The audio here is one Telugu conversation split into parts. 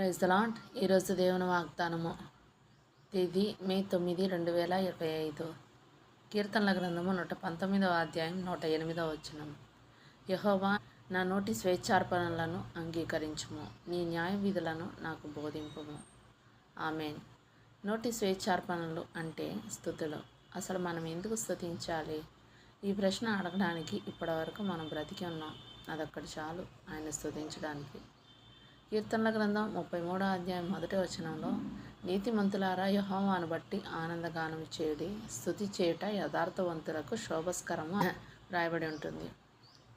ప్రైజ్ దలాంట్ ఈరోజు దేవుని వాగ్దానము. తేదీ మే తొమ్మిది రెండు వేల ఇరవై ఐదు. కీర్తనల గ్రంథము నూట పంతొమ్మిదవ అధ్యాయం నూట ఎనిమిదవ వచనం యహోవా నా నోటి స్వేచ్ఛార్పణలను అంగీకరించుము. నీ న్యాయ విధులను నాకు బోధింపుము. ఆమెన్. నోటి స్వేచ్ఛార్పణలు అంటే స్థుతులు. అసలు మనం ఎందుకు స్థుతించాలి? ఈ ప్రశ్న అడగడానికి ఇప్పటివరకు మనం బ్రతికి ఉన్నాం. అదొక్కటి చాలు. ఆయన స్థుతించడానికి. కీర్తనల గ్రంథం ముప్పై మూడో అధ్యాయం మొదటి వచనంలో నీతిమంతులారా యహోవాను బట్టి ఆనందగానం చేయడి. స్థుతి చేయుట యథార్థవంతులకు శోభస్కరము రాయబడి ఉంటుంది.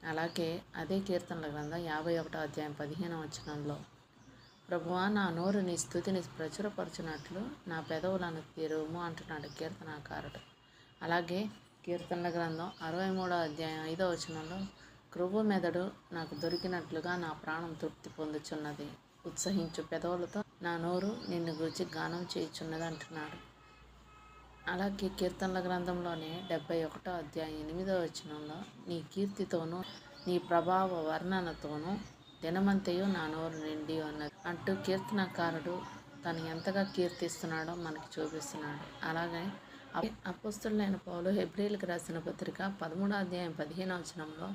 అలాగే అదే కీర్తనల గ్రంథం యాభై ఒకటో అధ్యాయం పదిహేను వచనంలో ప్రభువా నా నోరు నీ స్థుతిని ప్రచురపరచినట్లు నా పెదవులను తెరువుము అంటున్నాడు కీర్తనాకారుడు. అలాగే కీర్తనల గ్రంథం అరవై మూడో అధ్యాయం ఐదో వచనంలో క్రొవ్వు మెదడు నాకు దొరికినట్లుగా నా ప్రాణం తృప్తి పొందుచున్నది. ఉత్సహించు పెదవులతో నా నోరు నిన్ను గురించి గానం చేయుచున్నది అంటున్నాడు అలాగే కీర్తనల గ్రంథంలోనే డెబ్బై ఒకటో అధ్యాయం ఎనిమిదో వచనంలో నీ కీర్తితోనూ నీ ప్రభావ వర్ణనతోనూ దినమంతయు నా నోరు నిండి ఉన్నది. అంటూ కీర్తనకారుడు తను ఎంతగా కీర్తిస్తున్నాడో మనకి చూపిస్తున్నాడు. అలాగే అపుస్తులైన పౌలు హెబ్రిల్కి రాసిన పత్రిక పదమూడో అధ్యాయం పదిహేను వచనంలో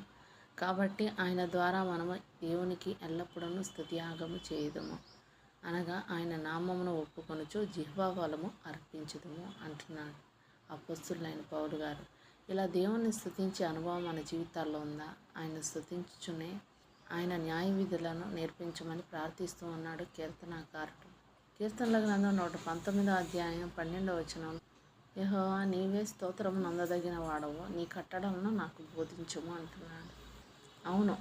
కాబట్టి ఆయన ద్వారా మనము దేవునికి ఎల్లప్పుడూ స్థుతియాగము చేయదము. అనగా ఆయన నామమును ఒప్పుకొనుచు జిహ్వాఫలము అర్పించదము అంటున్నాడు అపస్తులైన పౌరు గారు. ఇలా దేవుణ్ణి స్థుతించే అనుభవం మన జీవితాల్లో ఉందా? ఆయన స్థుతించుచునే ఆయన న్యాయ విధులను నేర్పించమని ప్రార్థిస్తూ ఉన్నాడు కీర్తనాకారుడు కీర్తనల గ్రంథం నూట పంతొమ్మిదో అధ్యాయం పన్నెండవ వచనం. యహో నీవే స్తోత్రం నందదగిన వాడవు నీ కట్టడలను నాకు బోధించము అంటున్నాడు. అవును.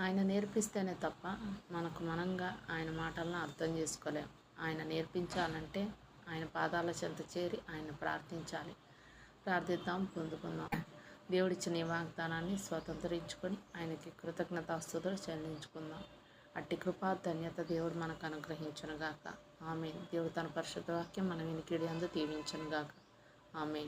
ఆయన నేర్పిస్తేనే తప్ప మనకు మనంగా ఆయన మాటలను అర్థం చేసుకోలేం. ఆయన నేర్పించాలంటే ఆయన పాదాల చెంత చేరి ఆయన ప్రార్థించాలి. ప్రార్థిద్దాం పొందుకుందాం. దేవుడిచ్చిన ఈ వాగ్దానాన్ని స్వతంత్రించుకొని ఆయనకి కృతజ్ఞతాస్తుతులు చెల్లించుకుందాం. అట్టి కృపా ధన్యత దేవుడు మనకు అనుగ్రహించనుగాక ఆమె దేవుడు తన పరిశుద్ధ వాక్యం మన వినికిడి అందు దీవించనుగాక ఆమె